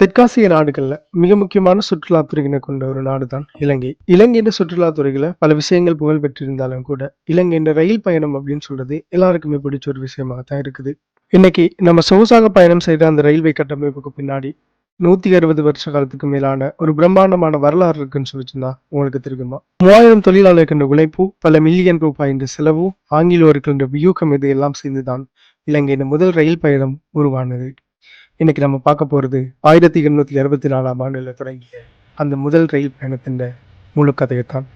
தெற்காசிய நாடுகளில் மிக முக்கியமான சுற்றுலா துறையினை கொண்ட ஒரு நாடுதான் இலங்கை. இலங்கையின் சுற்றுலா துறையில பல விஷயங்கள் புகழ் பெற்றிருந்தாலும் கூட, இலங்கையின் ரயில் பயணம் அப்படின்னு சொல்றது எல்லாருக்குமே பிடிச்ச ஒரு விஷயமாக தான் இருக்குது. இன்னைக்கு நம்ம சொகுசாக பயணம் செய்த அந்த ரயில்வே கட்டமைப்புக்கு பின்னாடி 160 வருஷ காலத்துக்கு மேலான ஒரு பிரம்மாண்டமான வரலாறு இருக்குன்னு சொல்லிச்சுன்னா உங்களுக்கு தெரியுமா? 3000 தொழிலாளர்களின் உழைப்பு, பல மில்லியன் ரூபாயின் செலவு, ஆங்கிலேயர்களின் வியூகம் இது எல்லாம் சேர்ந்துதான் இலங்கையின் முதல் ரயில் பயணம் உருவானது. இன்னைக்கு நம்ம பார்க்க போகிறது ஆயிரத்தி எண்ணூற்றி அறுபத்தி நாலாம் ஆண்டில் தொடங்கிய அந்த முதல் ரயில் பயணத்தின் முழு கதையைத்தான்.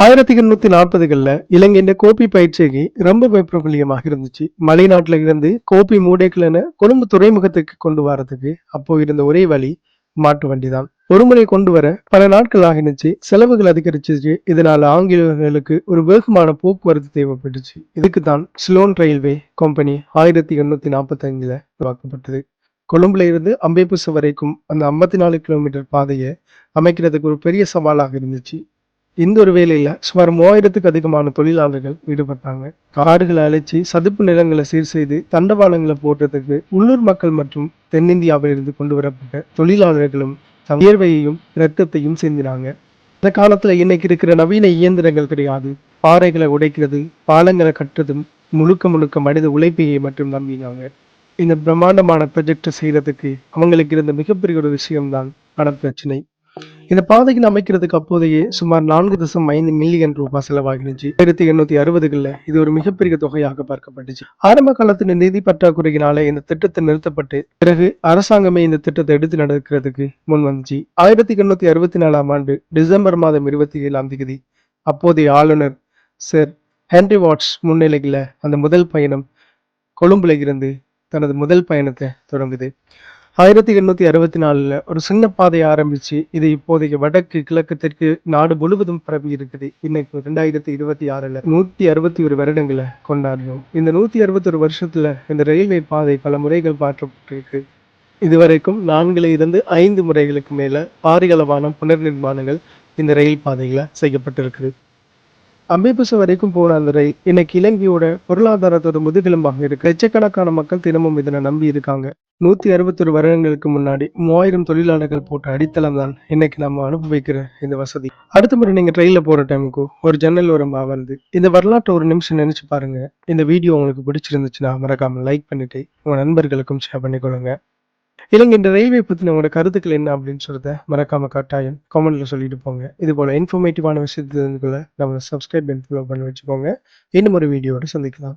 1840கள்ல இலங்கையின் கோப்பி பயிற்சிக்கு ரொம்ப பிரபலியமாக இருந்துச்சு. மலைநாட்டுல இருந்து கோப்பி மூட்டைகளென கொழும்பு துறைமுகத்துக்கு கொண்டு வரதுக்கு அப்போ இருந்த ஒரே வழி மாட்டு வண்டி தான் ஒருமுறை கொண்டு வர பல நாட்கள் ஆகினுச்சு. செலவுகள் அதிகரிச்சிச்சு. இதனால ஆங்கிலேயர்களுக்கு ஒரு வேகமான போக்குவரத்து தேவைப்பட்டுச்சு. இதுக்கு தான் ஸ்லோன் ரயில்வே கம்பெனி 1845ல உருவாக்கப்பட்டது. கொழும்புல இருந்து அம்பேபுச வரைக்கும் அந்த 54 கிலோமீட்டர் பாதையை அமைக்கிறதுக்கு ஒரு பெரிய சவாலாக இருந்துச்சு. இந்த ஒரு வேலையில சுமார் 3000த்துக்கு அதிகமான தொழிலாளர்கள் ஈடுபட்டாங்க. காடுகளை அழைச்சி சதுப்பு நிலங்களை சீர் செய்து, தண்டவாளங்களை போடுறதுக்கு உள்ளூர் மக்கள் மற்றும் தென்னிந்தியாவிலிருந்து கொண்டு வரப்பட்ட தொழிலாளர்களும் வியர்வையையும் இரத்தத்தையும் சிந்தினாங்க. அந்த காலத்துல இன்னைக்கு இருக்கிற நவீன இயந்திரங்கள் கிடையாது. பாறைகளை உடைக்கிறது, பாலங்களை கட்டுறதும் முழுக்க முழுக்க மனித உழைப்பையை மட்டும் நம்பினாங்க. இந்த பிரம்மாண்டமான ப்ராஜெக்டை செய்யறதுக்கு அவங்களுக்கு இருந்த மிகப்பெரிய ஒரு விஷயம்தான் பணப்பிரச்சனை. இந்த பாதைகளை அமைக்கிறதுக்கு அப்போதையே சுமார் 4.5 மில்லியன் ரூபாய் செலவாகினுச்சு. 1860கள்ல இது ஒரு மிகப்பெரிய தொகையாக பார்க்கப்பட்டுச்சு. ஆரம்ப காலத்தில் நிதி பற்றாக்குறையினால இந்த திட்டத்தை நிறுத்தப்பட்டு, பிறகு அரசாங்கமே இந்த திட்டத்தை எடுத்து நடக்கிறதுக்கு முன் வந்துச்சு. 1864ஆம் ஆண்டு டிசம்பர் மாதம் 27ஆம் தேதி அப்போதைய ஆளுநர் சர் ஹென்ரி வாட்ஸ் முன்னிலையில் அந்த முதல் பயணம் கொழும்புல இருந்து தனது முதல் பயணத்தை தொடங்குது. 1864ல ஒரு சின்ன பாதையை ஆரம்பிச்சு, இது இப்போதைக்கு வடக்கு, கிழக்கு, தெற்கு நாடு முழுவதும் பரவி இருக்குது. இன்னைக்கு 2026ல 161 வருடங்களை கொண்டாடுறோம். இந்த 161 வருஷத்துல இந்த ரயில்வே பாதை பல முறைகள் மாற்றப்பட்டிருக்கு. இதுவரைக்கும் 4ல இருந்து ஐந்து முறைகளுக்கு மேல பாரியளவான புனர் நிர்மாணங்கள் இந்த ரயில் பாதையில செய்யப்பட்டிருக்குது அம்பிபுசு வரைக்கும் போன அந்த ரயில் இன்னைக்கு இலங்கையோட பொருளாதாரத்தோட முதுகெலும்பாக இருக்கு. லட்சக்கணக்கான மக்கள் தினமும் இதனை நம்பி இருக்காங்க. 161 வருடங்களுக்கு முன்னாடி 3000 தொழிலாளர்கள் போட்ட அடித்தளம் தான் இன்னைக்கு நம்ம அனுபவிக்கிற இந்த வசதி. அடுத்த முறை நீங்க ட்ரெயின்ல போற டைமுக்கு ஒரு ஜன்னல் ஓரம் வருது இந்த வரலாற்றை ஒரு நிமிஷம் நினைச்சு பாருங்க. இந்த வீடியோ உங்களுக்கு பிடிச்சிருந்துச்சுன்னா மறக்காம லைக் பண்ணிட்டு உங்க நண்பர்களுக்கும் ஷேர் பண்ணிக்கொள்ளுங்க. இல்லைங்க இந்த ரயில்வே பற்றின உங்களோட கருத்துக்கள் என்ன அப்படின்னு சொல்கிறத மறக்காம கட்டாயம் கமெண்ட்ல சொல்லிட்டு போங்க. இது போல இன்ஃபர்மேட்டிவான விஷயத்துக்குள்ள நம்ம சப்ஸ்கிரைப் அண்ட் ஃபாலோ பண்ணி வச்சுக்கோங்க. இன்னும் ஒரு வீடியோட சந்திக்கலாம்.